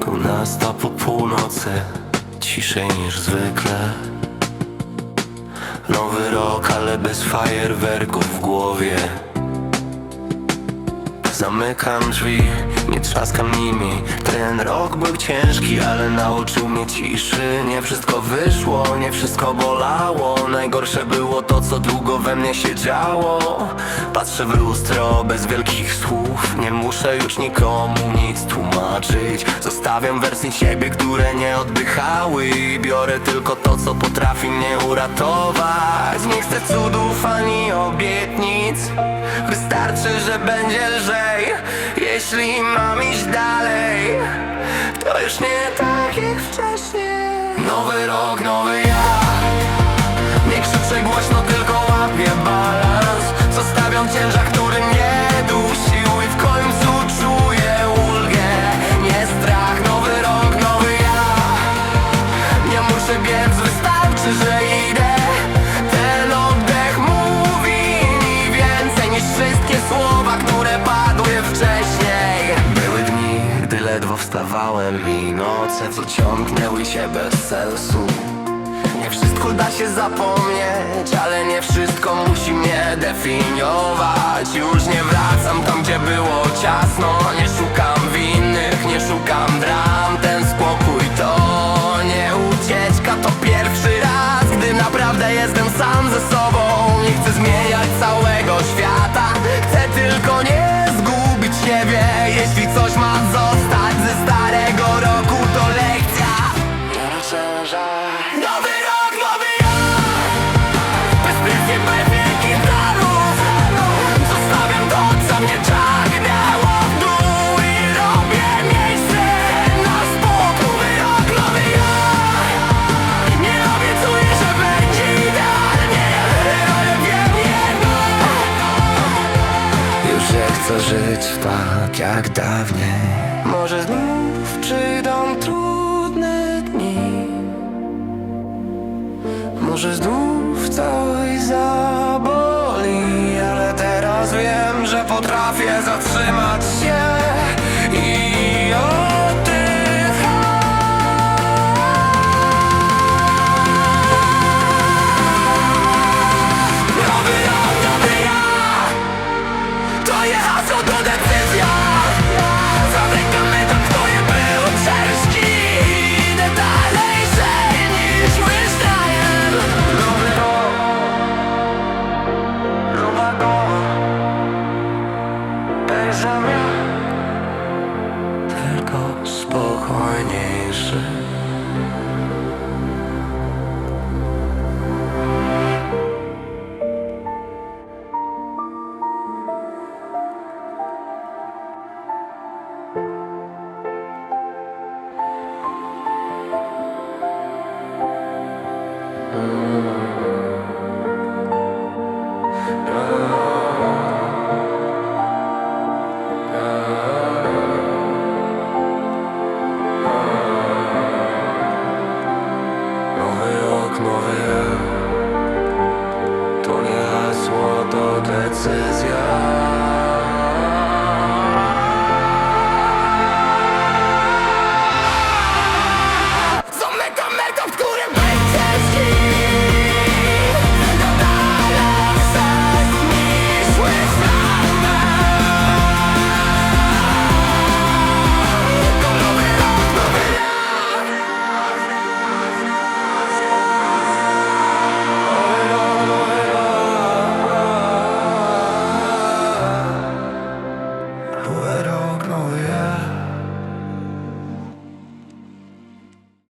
Dwunasta po północy, ciszej niż zwykle. Nowy rok, ale bez fajerwerków w głowie. Zamykam drzwi, nie trzaskam nimi. Ten rok był ciężki, ale nauczył mnie ciszy. Nie wszystko wyszło, nie wszystko bolało. Najgorsze było to, co długo we mnie się działo. Patrzę w lustro bez wielkich słów. Nie muszę już nikomu nic tłumaczyć. Zostawiam wersji siebie, które nie oddychały. Biorę tylko to, co potrafi mnie uratować. Nie chcę cudów ani obietnic. Wystarczy, że będzie lżej Jeśli mam iść dalej To już nie tak jak wcześniej. Nowy rok, nowy ja. Nie krzyczę głośno, tylko łapię balans. Zostawiam ciężar, który mnie ledwo wstawałem i noce, co ciągnęły się bez sensu. Nie wszystko da się zapomnieć, ale nie wszystko musi mnie definiować. Już nie wracam tam, gdzie było ciasno Nie szukam chcę żyć tak jak dawniej. Może znów przyjdą trudne dni. Może znów Nowy rok, nowy To nie hasło, to decyzja